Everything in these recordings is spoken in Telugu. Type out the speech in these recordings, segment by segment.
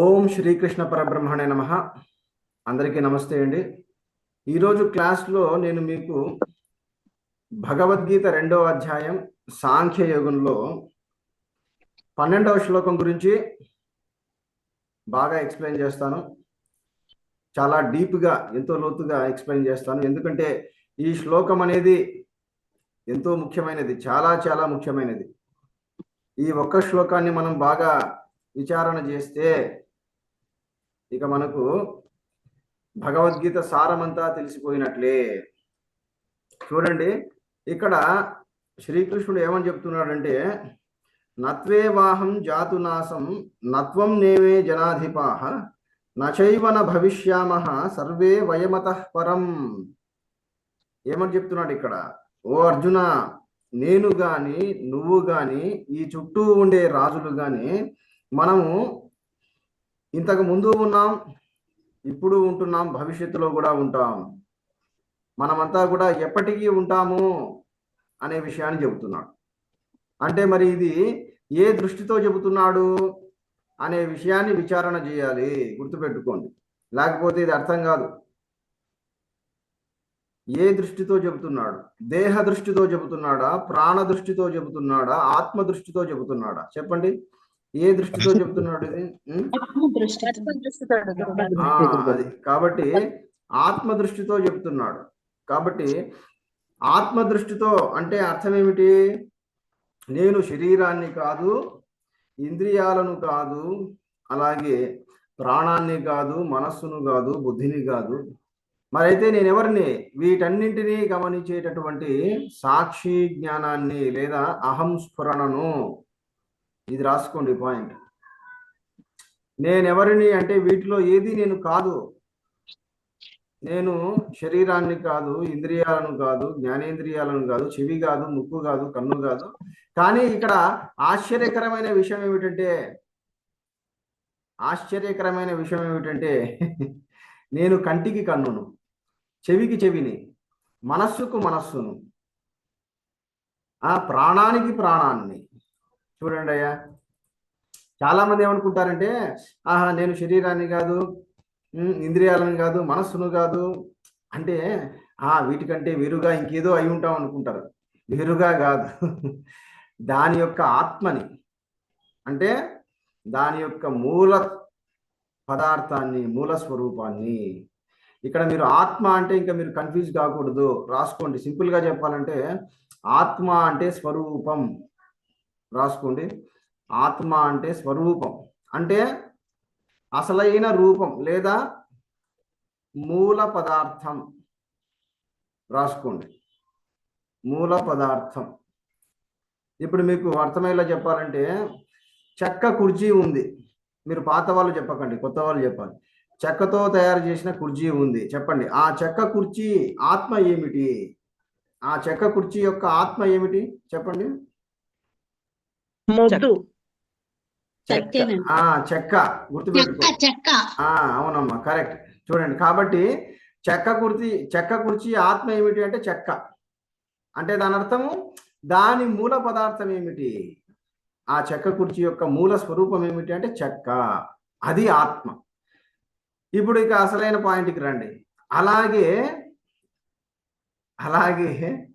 ఓం శ్రీకృష్ణ పరబ్రహ్మణే నమ. అందరికీ నమస్తే అండి. ఈరోజు క్లాస్లో నేను మీకు భగవద్గీత రెండవ అధ్యాయం సాంఖ్య యోగంలో పన్నెండవ శ్లోకం గురించి బాగా ఎక్స్ప్లెయిన్ చేస్తాను. చాలా డీప్గా ఎంతో లోతుగా ఎక్స్ప్లెయిన్ చేస్తాను. ఎందుకంటే ఈ శ్లోకం అనేది ఎంతో ముఖ్యమైనది చాలా చాలా ముఖ్యమైనది. ఈ ఒక్క శ్లోకాన్ని మనం బాగా విచారణ చేస్తే ఇక మనకు భగవద్గీత సారమంతా తెలిసిపోయినట్లే. చూడండి ఇక్కడ శ్రీకృష్ణుడు ఏమని చెప్తున్నాడంటే నత్వే వాహం జాతునాశం నత్వం నేవే జనాధిపాహ నచైవన భవిష్యామ సర్వే వయమత పరం. ఏమని చెప్తున్నాడు ఇక్కడ? ఓ అర్జున నేను గాని నువ్వు గాని ఈ చుట్టూ ఉండే రాజులు గాని మనము ఇంతకు ముందు ఉన్నాం ఇప్పుడు ఉంటున్నాం భవిష్యత్తులో కూడా ఉంటాం. మనమంతా కూడా ఎప్పటికీ ఉంటాము అనే విషయాన్ని చెబుతున్నాడు. అంటే మరి ఇది ఏ దృష్టితో చెబుతున్నాడు అనే విషయాన్ని విచారణ చేయాలి గుర్తుపెట్టుకోండి. లేకపోతే ఇది అర్థం కాదు. ఏ దృష్టితో చెబుతున్నాడు? దేహ దృష్టితో చెబుతున్నాడా? ప్రాణ దృష్టితో చెబుతున్నాడా? ఆత్మ దృష్టితో చెబుతున్నాడా? చెప్పండి. ఏ దృష్టితో ఇది? ఆ, అది. కాబట్టి ఆత్మ దృష్టితో చెప్తున్నాడు. కాబట్టి ఆత్మ దృష్టితో అంటే అర్థం ఏమిటి? నేను శరీరాన్ని కాదు ఇంద్రియాలను కాదు అలాగే ప్రాణాన్ని కాదు మనస్సును కాదు బుద్ధిని కాదు. మరైతే నేను ఎవరిని వీటన్నింటినీ గమనించేటటువంటి సాక్షి జ్ఞానాన్ని లేదా అహం స్ఫురణను ఇది రాసుకోండి పాయింట్. నేనెవరిని అంటే వీటిలో ఏది నేను కాదు. నేను శరీరాన్ని కాదు ఇంద్రియాలను కాదు జ్ఞానేంద్రియాలను కాదు చెవి కాదు ముక్కు కాదు కన్ను కాదు. కానీ ఇక్కడ ఆశ్చర్యకరమైన విషయం ఏమిటంటే ఆశ్చర్యకరమైన విషయం ఏమిటంటే నేను కంటికి కన్నును చెవికి చెవిని మనస్సుకు మనస్సును ఆ ప్రాణానికి ప్రాణాన్ని చూడండి అయ్యా. చాలా మంది ఏమనుకుంటారంటే ఆహా నేను శరీరాన్ని కాదు ఇంద్రియాలను కాదు మనస్సును కాదు అంటే ఆ వీటికంటే వేరుగా ఇంకేదో అయి ఉంటాం అనుకుంటారు. వేరుగా కాదు. దాని యొక్క ఆత్మని అంటే దాని యొక్క మూల పదార్థాన్ని మూల స్వరూపాన్ని. ఇక్కడ మీరు ఆత్మ అంటే ఇంకా మీరు కన్ఫ్యూజ్ కాకూడదు. రాసుకోండి. సింపుల్గా చెప్పాలంటే ఆత్మ అంటే స్వరూపం. రాసుకోండి. ఆత్మ అంటే స్వరూపం. అంటే అసలైన రూపం లేదా మూల పదార్థం రాసుకోండి. మూల పదార్థం. ఇప్పుడు మీకు అర్థమయ్యేలా చెప్పాలంటే చెక్క కుర్జీ ఉంది. మీరు పాత వాళ్ళు చెప్పకండి కొత్త వాళ్ళు చెప్పాలి. చెక్కతో తయారు చేసిన కుర్చీ ఉంది. చెప్పండి ఆ చెక్క కుర్చీ ఆత్మ ఏమిటి? ఆ చెక్క కుర్చీ యొక్క ఆత్మ ఏమిటి? చెప్పండి. మొద్దు. చెక్క. చెక్కేనండి. ఆ చెక్క. చెక్క గుర్తుపెట్టుకో. చెక్క ఆ అవునమ్మా కరెక్ట్. చూడండి కాబట్టి చెక్క కుర్చీ చెక్క కుర్చీ ఆత్మ ఏమిటి అంటే చెక్క. అంటే దాని అర్థము దాని మూల పదార్థం ఏమిటి? ఆ చెక్క కుర్చీ యొక్క మూల స్వరూపం ఏమిటి అంటే చెక్క. అది ఆత్మ. ఇప్పుడు ఇక అసలైన పాయింట్కి రండి. అలాగే అలాగే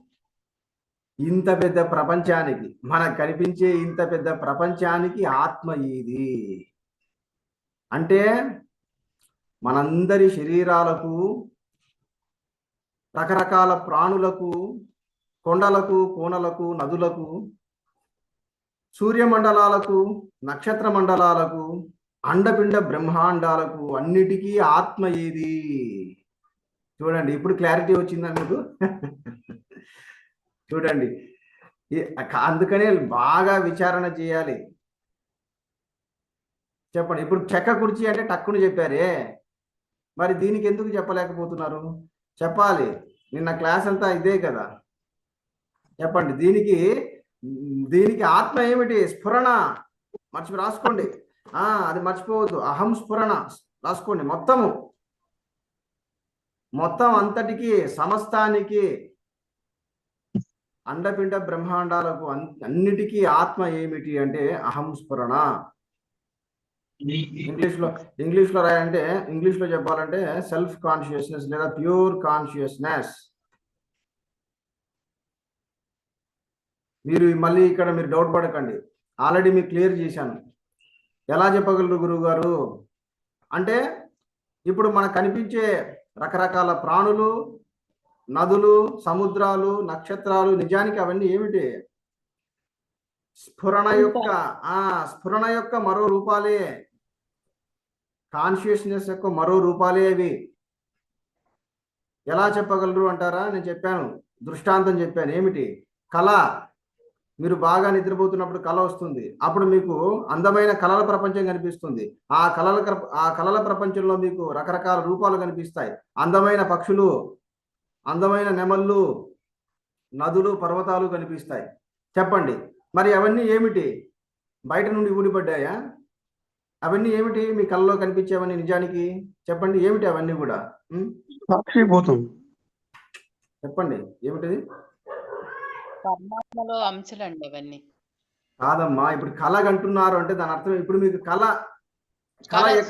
ఇంత పెద్ద ప్రపంచానికి మనకు కనిపించే ఇంత పెద్ద ప్రపంచానికి ఆత్మ ఇది అంటే మనందరి శరీరాలకు రకరకాల ప్రాణులకు కొండలకు కోనలకు నదులకు సూర్యమండలాలకు నక్షత్ర మండలాలకు అండపిండ బ్రహ్మాండాలకు అన్నిటికీ ఆత్మ ఏది? చూడండి ఇప్పుడు క్లారిటీ వచ్చిందా మీకు? చూడండి. అందుకనే బాగా విచారణ చేయాలి. చెప్పండి. ఇప్పుడు చెక్క కుర్చీ అంటే టక్కుని చెప్పారే. మరి దీనికి ఎందుకు చెప్పలేకపోతున్నారు? చెప్పాలి. నిన్న క్లాస్ అంతా ఇదే కదా. చెప్పండి. దీనికి దీనికి ఆత్మ ఏమిటి? స్ఫురణ. మర్చి రాసుకోండి. ఆ అది మర్చిపోవద్దు. అహం స్ఫురణ. రాసుకోండి. మొత్తము. మొత్తం అంతటికి సమస్తానికి అండపిండ బ్రహ్మాండాలకు అన్- అన్నిటికీ ఆత్మ ఏమిటి అంటే అహం స్ఫురణ. ఇంగ్లీష్లో ఇంగ్లీష్లో రాయంటే ఇంగ్లీష్లో చెప్పాలంటే సెల్ఫ్ కాన్షియస్నెస్ లేదా ప్యూర్ కాన్షియస్నెస్ మీరు మళ్ళీ ఇక్కడ మీరు డౌట్ పడకండి. ఆల్రెడీ మీకు క్లియర్ చేశాను. ఎలా చెప్పగలరు గురువు గారు అంటే ఇప్పుడు మనకు కనిపించే రకరకాల ప్రాణులు నదులు సముద్రాలు నక్షత్రాలు నిజానికి అవన్నీ ఏమిటి? స్ఫురణ యొక్క ఆ స్ఫురణ యొక్క మరో రూపాలే. కాన్షియస్నెస్ యొక్క మరో రూపాలే అవి. ఎలా చెప్పగలరు అంటారా? నేను చెప్పాను. దృష్టాంతం చెప్పాను. ఏమిటి? కళ. మీరు బాగా నిద్రపోతున్నప్పుడు కళ వస్తుంది. అప్పుడు మీకు అందమైన కళల ప్రపంచం కనిపిస్తుంది. ఆ కళల ఆ కళల ప్రపంచంలో మీకు రకరకాల రూపాలు కనిపిస్తాయి. అందమైన పక్షులు అందమైన నెమళ్ళు నదులు పర్వతాలు కనిపిస్తాయి. చెప్పండి. మరి అవన్నీ ఏమిటి? బయట నుండి ఊడిపడ్డాయా? అవన్నీ ఏమిటి? మీ కళ్ళలో కనిపించేవన్నీ నిజానికి? చెప్పండి. ఏమిటి అవన్నీ కూడా? సాక్షిభూతం. చెప్పండి. ఏమిటిది? పరమాత్మలో అంశాలండి అవన్నీ. కాదమ్మా. ఇప్పుడు కళ అంటున్నారు అంటే దాని అర్థం ఇప్పుడు మీకు కళ కళ.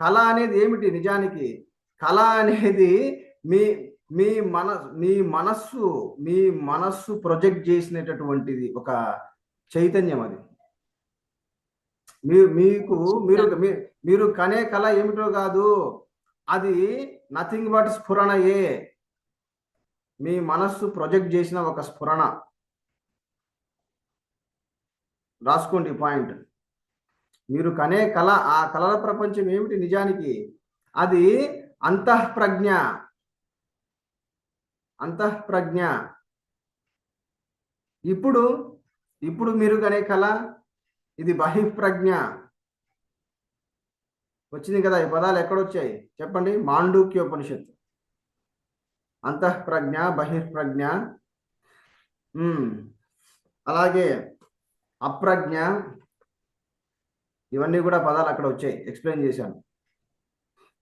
కళ అనేది ఏమిటి నిజానికి? కళ అనేది మీ మీ మన మీ మనస్సు మీ మనస్సు ప్రొజెక్ట్ చేసినటువంటిది ఒక చైతన్యం అది. మీ మీకు మీరు మీరు కనే కళ ఏమిటో కాదు అది నథింగ్ బట్ స్ఫురణయే. మీ మనస్సు ప్రొజెక్ట్ చేసిన ఒక స్ఫురణ. రాసుకోండి పాయింట్. మీరు కనే కళ ఆ కళల ప్రపంచం ఏమిటి నిజానికి? అది అంతఃప్రజ్ఞ. అంతఃప్రజ్ఞ. ఇప్పుడు ఇప్పుడు మీరు కనే కళ ఇది బహిప్రజ్ఞ. వచ్చింది కదా ఈ పదాలు ఎక్కడొచ్చాయి? చెప్పండి మాండూక్యోపనిషత్తు. అంతఃప్రజ్ఞ బహిర్ప్రజ్ఞ అలాగే అప్రజ్ఞ. ఇవన్నీ కూడా పదాలు అక్కడ వచ్చాయి ఎక్స్ప్లెయిన్ చేశాను.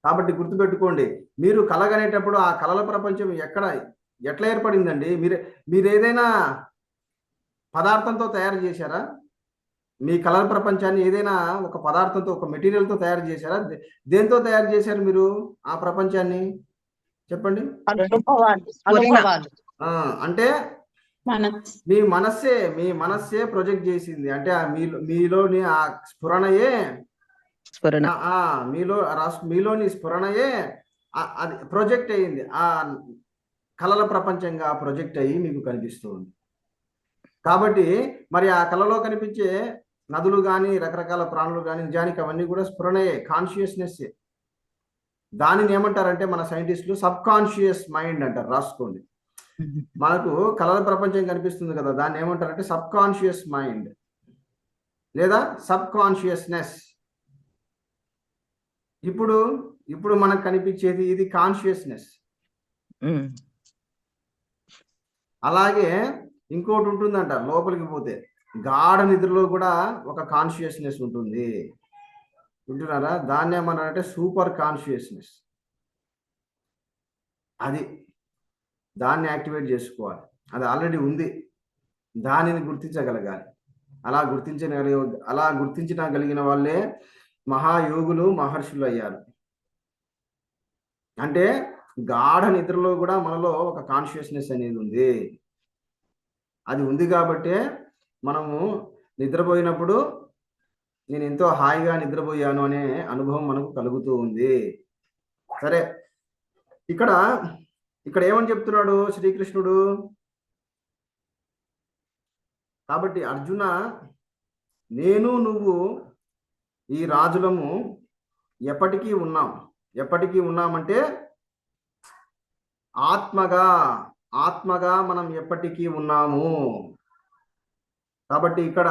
కాబట్టి గుర్తుపెట్టుకోండి మీరు కలగనేటప్పుడు ఆ కళల ప్రపంచం ఎక్కడ ఎట్లా ఏర్పడిందండి? మీరు మీరు ఏదైనా పదార్థంతో తయారు చేశారా? మీ కళల ప్రపంచాన్ని ఏదైనా ఒక పదార్థంతో ఒక మెటీరియల్తో తయారు చేశారా? దేంతో తయారు చేశారు మీరు ఆ ప్రపంచాన్ని? చెప్పండి. అంటే మీ మనస్సే మీ మనస్సే ప్రొజెక్ట్ చేసింది. అంటే ఆ మీలో మీలోని ఆ స్ఫురణయే స్ఫురణ. ఆ, ఆ, మీలో రాస్- మీలోని స్ఫురణయే అది ప్రొజెక్ట్ అయ్యింది ఆ కళల ప్రపంచంగా ప్రొజెక్ట్ అయ్యి మీకు కనిపిస్తుంది. కాబట్టి మరి ఆ కళలో కనిపించే నదులు కానీ రకరకాల ప్రాణులు కానీ నిజానికి అవన్నీ కూడా స్ఫురణయే కాన్షియస్నెస్ దానిని ఏమంటారంటే మన సైంటిస్టులు సబ్ కాన్షియస్ మైండ్ అంటారు రాసుకోండి. మనకు కళల ప్రపంచం కనిపిస్తుంది కదా దాన్ని ఏమంటారంటే సబ్ కాన్షియస్ మైండ్. లేదా సబ్ కాన్షియస్నెస్ ఇప్పుడు ఇప్పుడు మనకు కనిపించేది ఇది కాన్షియస్నెస్. అలాగే ఇంకోటి ఉంటుందంట లోపలికి పోతే. గాఢ నిద్రలో కూడా ఒక కాన్షియస్నెస్ ఉంటుంది. వింటున్నారా? దాన్ని ఏమన్నారంటే సూపర్ కాన్షియస్నెస్ అది దాన్ని యాక్టివేట్ చేసుకోవాలి. అది ఆల్రెడీ ఉంది. దానిని గుర్తించగలగాలి. అలా గుర్తించగలిగే అలా గుర్తించగలిగిన వాళ్ళే మహాయోగులు మహర్షులు అయ్యారు. అంటే గాఢ నిద్రలో కూడా మనలో ఒక కాన్షియస్నెస్ అనేది ఉంది. అది ఉంది కాబట్టే మనము నిద్రపోయినప్పుడు నేను ఎంతో హాయిగా నిద్రపోయాను అనే అనుభవం మనకు కలుగుతూ ఉంది. సరే ఇక్కడ ఇక్కడ ఏమని చెప్తున్నాడు శ్రీకృష్ణుడు? కాబట్టి అర్జున నేను నువ్వు ఈ రాజులము ఎప్పటికీ ఉన్నాం. ఎప్పటికీ ఉన్నామంటే ఆత్మగా ఆత్మగా మనం ఎప్పటికీ ఉన్నాము. కాబట్టి ఇక్కడ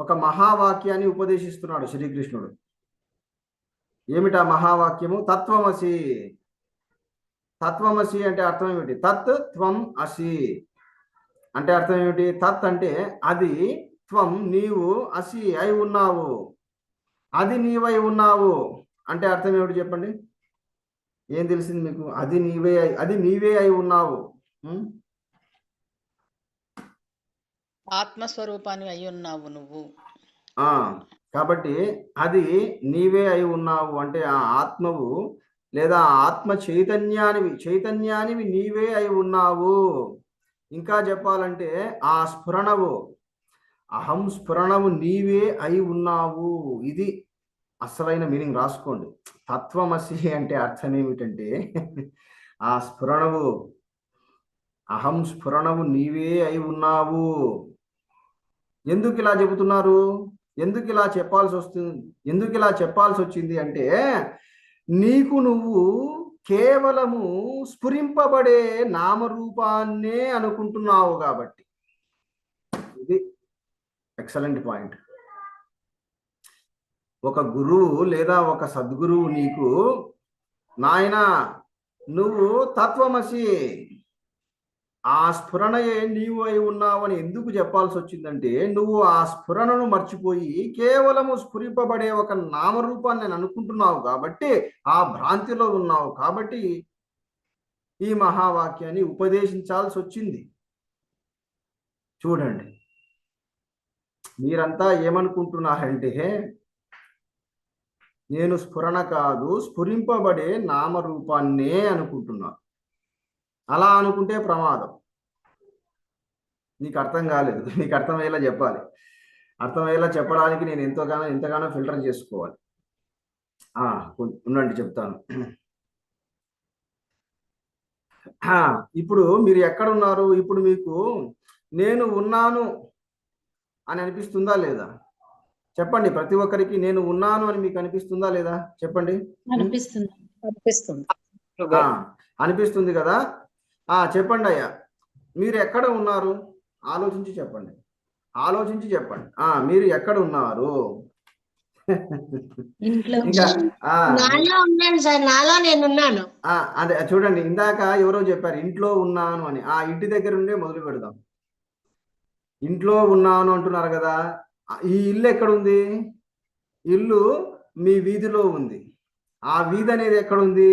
ఒక మహావాక్యాన్ని ఉపదేశిస్తున్నాడు శ్రీకృష్ణుడు. ఏమిటా మహావాక్యము? తత్వమసి. తత్వమసి అంటే అర్థం ఏమిటి? తత్ త్వం అసి. అంటే అర్థం ఏమిటి? తత్ అంటే అది త్వం నీవు అసి అయి ఉన్నావు. అది నీవై ఉన్నావు. అంటే అర్థం ఏమిటి చెప్పండి? ఏం తెలిసింది మీకు? అది నీవే అయి- అది నీవే అయి ఉన్నావు? ఆత్మస్వరూపాన్ని అయి ఉన్నావు నువ్వు. ఆ కాబట్టి అది నీవే అయి ఉన్నావు అంటే ఆ ఆత్మవు లేదా ఆత్మ చైతన్యానివి చైతన్యానివి నీవే అయి ఉన్నావు. ఇంకా చెప్పాలంటే ఆ స్ఫురణవు అహం స్ఫురణవు నీవే అయి ఉన్నావు. ఇది అసలైన మీనింగ్ రాసుకోండి. తత్వమసి అంటే అర్థం ఏమిటంటే ఆ స్ఫురణవు అహం స్ఫురణవు నీవే అయి ఉన్నావు. ఎందుకు ఇలా చెబుతున్నారు? ఎందుకు ఇలా చెప్పాల్సి వస్తుంది ఎందుకు ఇలా చెప్పాల్సి వచ్చింది అంటే నీకు నువ్వు కేవలము స్ఫురింపబడే నామరూపాన్నే అనుకుంటున్నావు కాబట్టి. ఇది ఎక్సలెంట్ పాయింట్ ఒక గురువు లేదా ఒక సద్గురువు నీకు నాయనా నువ్వు తత్వమసి ఆ స్ఫురణయే నీవు అయి ఉన్నావని ఎందుకు చెప్పాల్సి వచ్చిందంటే నువ్వు ఆ స్ఫురణను మర్చిపోయి కేవలము స్ఫురింపబడే ఒక నామరూపాన్ని నేను అనుకుంటున్నావు కాబట్టి ఆ భ్రాంతిలో ఉన్నావు కాబట్టి ఈ మహావాక్యాన్ని ఉపదేశించాల్సి వచ్చింది. చూడండి. మీరంతా ఏమనుకుంటున్నారంటే నేను స్ఫురణ కాదు స్ఫురింపబడే నామరూపాన్నే అనుకుంటున్నాను అలా అనుకుంటే ప్రమాదం. నీకు అర్థం కాలేదు. నీకు అర్థమయ్యేలా చెప్పాలి. అర్థమయ్యేలా చెప్పడానికి నేను ఎంతోగానో ఎంతగానో ఫిల్టర్ చేసుకోవాలి. ఉండండి చెప్తాను. ఇప్పుడు మీరు ఎక్కడ ఉన్నారు ఇప్పుడు మీకు నేను ఉన్నాను అని అనిపిస్తుందా లేదా? చెప్పండి ప్రతి ఒక్కరికి నేను ఉన్నాను అని మీకు అనిపిస్తుందా లేదా? చెప్పండి. అనిపిస్తుంది అనిపిస్తుంది. ఆ, అనిపిస్తుంది కదా? ఆ చెప్పండి అయ్యా. మీరు ఎక్కడ ఉన్నారు? ఆలోచించి చెప్పండి. ఆలోచించి చెప్పండి. ఆ మీరు ఎక్కడ ఉన్నారు? ఇంట్లో ఇంకా ఆ, నాలో ఉన్నాను సార్ నాలో నేను ఉన్నాను. ఆ, అదే చూడండి ఇందాక ఎవరో చెప్పారు ఇంట్లో ఉన్నాను అని. ఆ ఇంటి దగ్గర ఉండే మొదలు పెడదాం. ఇంట్లో ఉన్నాను అంటున్నారు కదా? ఈ ఇల్లు ఎక్కడ ఉంది ఇల్లు మీ వీధిలో ఉంది. ఆ వీధి అనేది ఎక్కడ ఉంది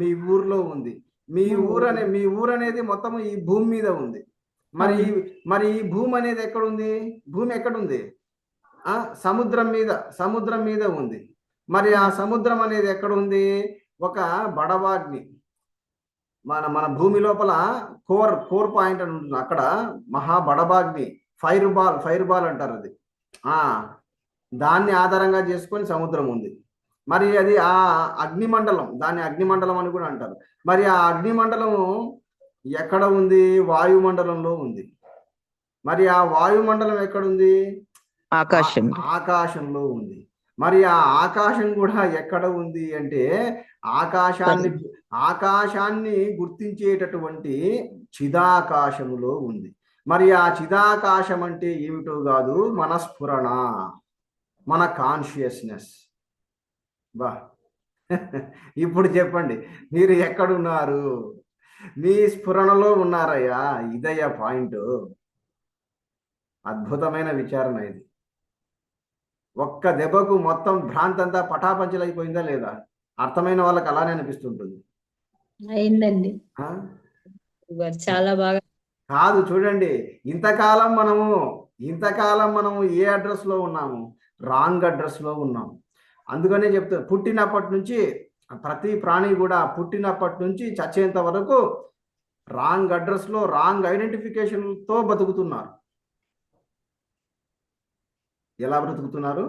మీ ఊర్లో ఉంది. మీ ఊరు అనే మీ ఊరు అనేది మొత్తం ఈ భూమి మీద ఉంది. మరి మరి ఈ భూమి అనేది ఎక్కడ ఉంది భూమి ఎక్కడ ఉంది ఆ సముద్రం మీద సముద్రం మీద ఉంది. మరి ఆ సముద్రం అనేది ఎక్కడ ఉంది ఒక బడవాగ్ని. మన మన భూమి లోపల కోర్ కోర్ పాయింట్ అని ఉంటుంది. అక్కడ మహా బడబాగ్ని ఫైర్ బాల్ ఫైర్ బాల్ అంటారు అది. దాన్ని ఆధారంగా చేసుకొని సముద్రం ఉంది. మరి అది ఆ అగ్నిమండలం దాన్ని అగ్నిమండలం అని కూడా అంటారు. మరి ఆ అగ్నిమండలము ఎక్కడ ఉంది? వాయుమండలంలో ఉంది. మరి ఆ వాయుమండలం ఎక్కడుంది? ఆకాశం. ఆకాశంలో ఉంది. మరి ఆ ఆకాశం కూడా ఎక్కడ ఉంది అంటే ఆకాశాన్ని ఆకాశాన్ని గుర్తించేటటువంటి చిదాకాశములో ఉంది. మరి ఆ చిదాకాశం అంటే ఏమిటో కాదు మన స్ఫురణ మన కాన్షియస్నెస్ బా. ఇప్పుడు చెప్పండి మీరు ఎక్కడున్నారు? మీ స్ఫురణలో ఉన్నారయ్యా ఇదయ్యా పాయింట్. అద్భుతమైన విచారణ ఇది. ఒక్క దెబ్బకు మొత్తం భ్రాంతంతా పటాపంచలైపోయిందా లేదా? అర్థమైన వాళ్ళకి అలానే అనిపిస్తుంటుంది. అయిందండి? చాలా బాగా కాదు చూడండి. ఇంతకాలం మనము ఇంతకాలం మనము ఏ అడ్రస్లో ఉన్నాము? రాంగ్ అడ్రస్లో ఉన్నాము అందుకనే చెప్తారు పుట్టినప్పటి నుంచి ప్రతి ప్రాణి కూడా పుట్టినప్పటి నుంచి చచ్చేంత వరకు రాంగ్ అడ్రస్లో రాంగ్ ఐడెంటిఫికేషన్తో బతుకుతున్నారు. ఎలా బ్రతుకుతున్నారు?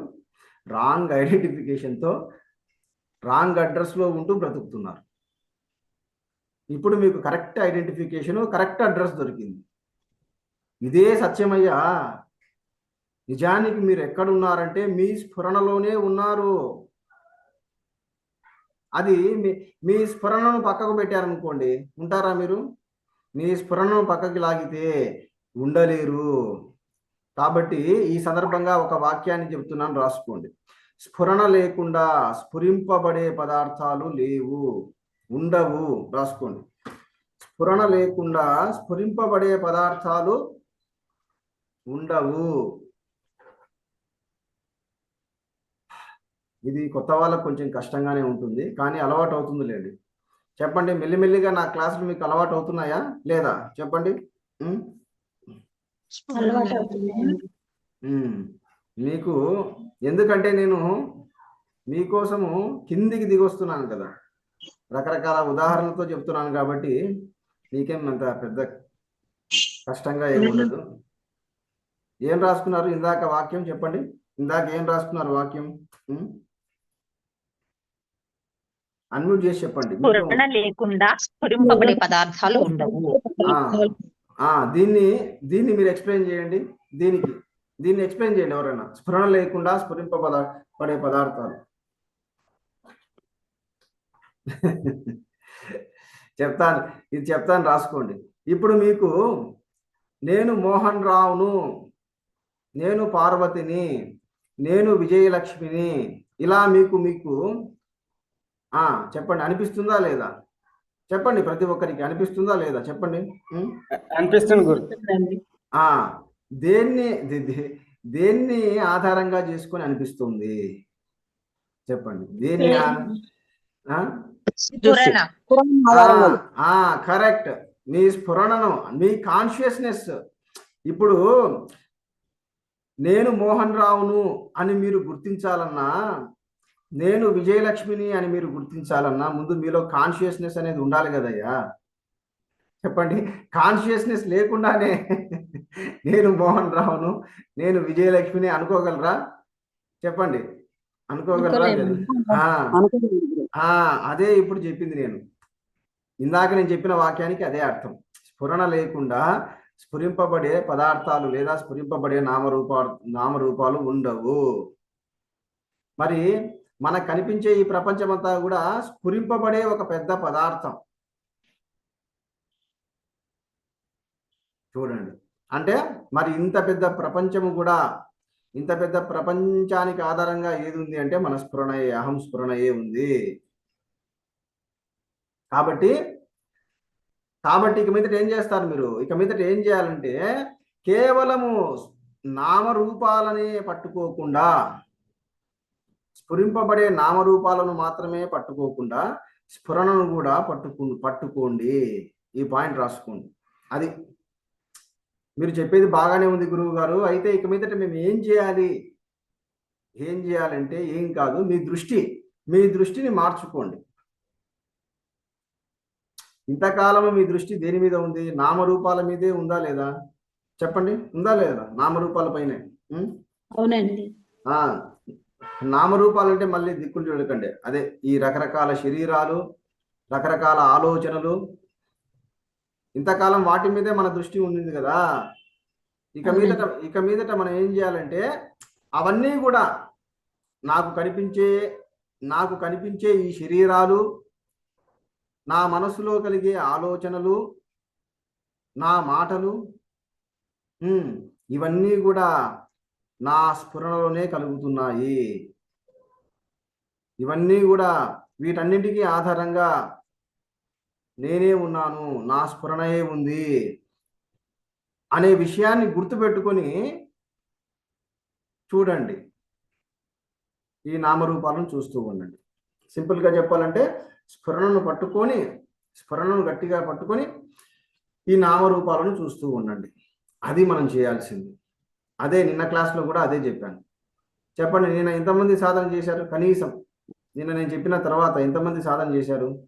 రాంగ్ ఐడెంటిఫికేషన్తో రాంగ్ అడ్రస్లో ఉంటూ బ్రతుకుతున్నారు. ఇప్పుడు మీకు కరెక్ట్ ఐడెంటిఫికేషన్ కరెక్ట్ అడ్రస్ దొరికింది. ఇదే సత్యమయ్యా. నిజానికి మీరు ఎక్కడ ఉన్నారంటే మీ స్ఫురణలోనే ఉన్నారు. అది మీ మీ స్ఫురణను పక్కకు పెట్టారనుకోండి ఉంటారా మీరు? మీ స్ఫురణను పక్కకి లాగితే ఉండలేరు. కాబట్టి ఈ సందర్భంగా ఒక వాక్యాన్ని చెప్తున్నాను రాసుకోండి. స్ఫురణ లేకుండా స్ఫురింపబడే పదార్థాలు లేవు. ఉండవు. రాసుకోండి. స్ఫురణ లేకుండా స్ఫురింపబడే పదార్థాలు ఉండవు. ఇది కొత్త వాళ్ళకు కొంచెం కష్టంగానే ఉంటుంది కానీ అలవాటు అవుతుంది లేండి చెప్పండి మెల్లిమెల్లిగా నా క్లాసులు మీకు అలవాటు అవుతున్నాయా? లేదా? చెప్పండి. మీకు ఎందుకంటే నేను మీకోసము కిందికి దిగొస్తున్నాను కదా. రకరకాల ఉదాహరణలతో చెప్తున్నాను కాబట్టి మీకేం అంత పెద్ద కష్టంగా ఏముండదు ఏం రాసుకున్నారు? ఇందాక వాక్యం చెప్పండి. ఇందాక ఏం రాసుకున్నారు వాక్యం? అన్మ్యూట్ చేసి చెప్పండి. లేకుండా స్ఫురింపబడే పదార్థాలు ఉండవు. దీన్ని దీన్ని మీరు ఎక్స్ప్లెయిన్ చేయండి. దీనికి దీన్ని ఎక్స్ప్లెయిన్ చేయండి ఎవరైనా. స్ఫురణ లేకుండా స్ఫురింపబడ పడే పదార్థాలు. చెప్తాను. ఇది చెప్తాను రాసుకోండి. ఇప్పుడు మీకు నేను మోహన్ రావును నేను పార్వతిని నేను విజయలక్ష్మిని ఇలా మీకు మీకు ఆ చెప్పండి. అనిపిస్తుందా లేదా? చెప్పండి ప్రతి ఒక్కరికి. అనిపిస్తుందా లేదా? చెప్పండి? అనిపిస్తుంది గురు. దేన్ని దేన్ని ఆధారంగా చేసుకొని అనిపిస్తుంది? చెప్పండి. దేన్ని? కరెక్ట్. మీ స్ఫురణను మీ కాన్షియస్నెస్ ఇప్పుడు నేను మోహన్ రావును అని మీరు గుర్తించాలన్నా నేను విజయలక్ష్మిని అని మీరు గుర్తించాలన్నా ముందు మీలో కాన్షియస్నెస్ అనేది ఉండాలి కదయ్యా. చెప్పండి. కాన్షియస్నెస్ లేకుండానే నేను మోహన్ రావును నేను విజయలక్ష్మిని అనుకోగలరా? చెప్పండి. అనుకోగలరా అదే ఇప్పుడు చెప్పింది నేను. ఇందాక నేను చెప్పిన వాక్యానికి అదే అర్థం. స్ఫురణ లేకుండా స్ఫురింపబడే పదార్థాలు లేదా స్ఫురింపబడే నామరూపా నామరూపాలు ఉండవు. మరి మనకు కనిపించే ఈ ప్రపంచమంతా కూడా స్ఫురింపబడే ఒక పెద్ద పదార్థం. చూడండి. అంటే మరి ఇంత పెద్ద ప్రపంచము కూడా ఇంత పెద్ద ప్రపంచానికి ఆధారంగా ఏది ఉంది అంటే మన స్ఫురణయే అహం స్ఫురణయే ఉంది. కాబట్టి కాబట్టి ఇక మీదట ఏం చేస్తారు మీరు? ఇక మీదట ఏం చేయాలంటే కేవలము నామరూపాలనే పట్టుకోకుండా స్ఫురింపబడే నామరూపాలను మాత్రమే పట్టుకోకుండా స్ఫురణను కూడా పట్టుకు పట్టుకోండి. ఈ పాయింట్ రాసుకోండి. అది మీరు చెప్పేది బాగానే ఉంది గురువు గారు అయితే ఇక మీదట మేము ఏం చేయాలి? ఏం చేయాలంటే ఏం కాదు మీ దృష్టి మీ దృష్టిని మార్చుకోండి. ఇంతకాలము మీ దృష్టి దేని మీద ఉంది? నామరూపాల మీదే ఉందా లేదా? చెప్పండి. ఉందా లేదా? నామరూపాల పైనే? అవునండి. నామరూపాలు అంటే మళ్ళీ దిక్కులు చూడకండి. అదే ఈ రకరకాల శరీరాలు రకరకాల ఆలోచనలు ఇంతకాలం వాటి మీదే మన దృష్టి ఉండింది కదా. ఇక మీదట ఇక మీదట మనం ఏం చేయాలంటే అవన్నీ కూడా నాకు కనిపించే నాకు కనిపించే ఈ శరీరాలు నా మనసులో కలిగే ఆలోచనలు నా మాటలు ఇవన్నీ కూడా నా స్ఫురణలోనే కలుగుతున్నాయి. ఇవన్నీ కూడా వీటన్నింటికీ ఆధారంగా నేనే ఉన్నాను నా స్ఫురణయే ఉంది అనే విషయాన్ని గుర్తుపెట్టుకొని చూడండి. ఈ నామరూపాలను చూస్తూ ఉండండి. సింపుల్గా చెప్పాలంటే స్ఫురణను పట్టుకొని స్ఫురణను గట్టిగా పట్టుకొని ఈ నామరూపాలను చూస్తూ ఉండండి. అది మనం చేయాల్సింది. అదే నిన్న క్లాస్లో కూడా అదే చెప్పాను. చెప్పండి నిన్న ఎంతమంది సాధన చేశారు? కనీసం. నిన్న నేను చెప్పిన తర్వాత ఎంతమంది సాధన చేశారు?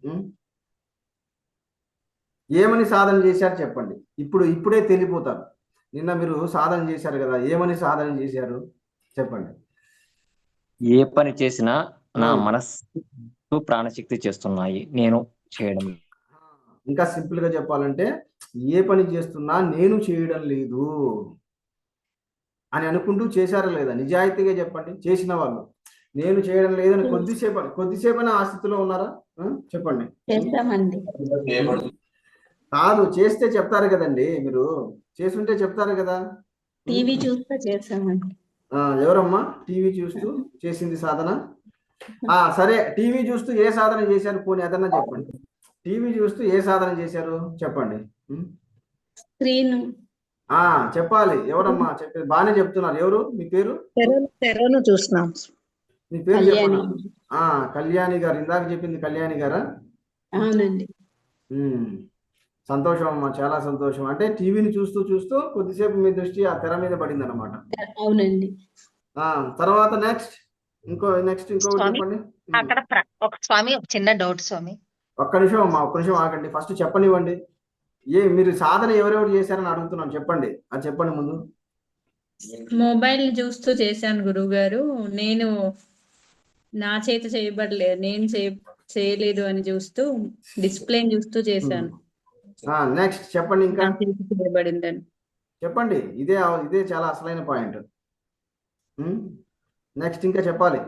ఏమని సాధన చేశారు చెప్పండి. ఇప్పుడు ఇప్పుడే తెలిపోతారు. నిన్న మీరు సాధన చేశారు కదా ఏమని సాధన చేశారు చెప్పండి. ఏ పని చేసినా నా. మనస్సు ప్రాణశక్తి చేస్తున్నాయి. నేను చేయడం ఇంకా సింపుల్గా చెప్పాలంటే ఏ పని చేస్తున్నా నేను చేయడం లేదు అని అనుకుంటూ చేశారా లేదా? నిజాయితీగా చెప్పండి. చేసిన వాళ్ళు. నేను చేయడం లేదని కొద్దిసేపు కొద్దిసేపైనా ఆ స్థితిలో ఉన్నారా? చెప్పండి. కాదు చేస్తే చెప్తారు కదండి మీరు. చేస్తుంటే చెప్తారు కదా. టీవీ చూస్తా చేస్తామండి. ఎవరమ్మా? టీవీ చూస్తూ చేసింది సాధన? ఆ సరే టీవీ చూస్తూ ఏ సాధన చేశారు? పోనీ అదన్నా చెప్పండి. టీవీ చూస్తూ ఏ సాధన చేశారు? చెప్పండి? స్క్రీన్ ఆ చెప్పాలి. ఎవరమ్మా? చెప్పేది బాగానే చెప్తున్నారు. ఎవరు? మీ పేరు? తెరను చూస్తున్నాం. మీ పేరు చెప్పండి. ఆ కళ్యాణి గారు. ఇందాక చెప్పింది కళ్యాణి గారా? అవునండి. సంతోషం అమ్మా చాలా సంతోషం. అంటే టీవీని చూస్తూ చూస్తూ కొద్దిసేపు మీ దృష్టి ఆ తెర మీద పడింది అనమాట అవునండి. ఆ, తర్వాత నెక్స్ట్ ఇంకో నెక్స్ట్ ఇంకొకటి స్వామి, చెప్పండి? అక్కడ ఒక స్వామి ఒక చిన్న డౌట్ స్వామి. ఒక్క నిమిషం అమ్మా ఒక్క నిమిషం ఆగండి. ఫస్ట్ చెప్పనివ్వండి. ఏ మీరు సాధన ఎవరెవరు చేశారని అడుగుతున్నాను చెప్పండి. అది చెప్పండి ముందు. మొబైల్ చూస్తూ చేశాను గురువు గారు నేను నా చేత చేయబడలేదు నేను చేయలేదు అని చూస్తూ డిస్ప్లే చూస్తూ చేశాను. నెక్స్ట్ చెప్పండి ఇంకా. చేయబడిందని చెప్పండి ఇదే ఇదే చాలా అసలైన పాయింట్. నెక్స్ట్ ఇంకా చెప్పాలి.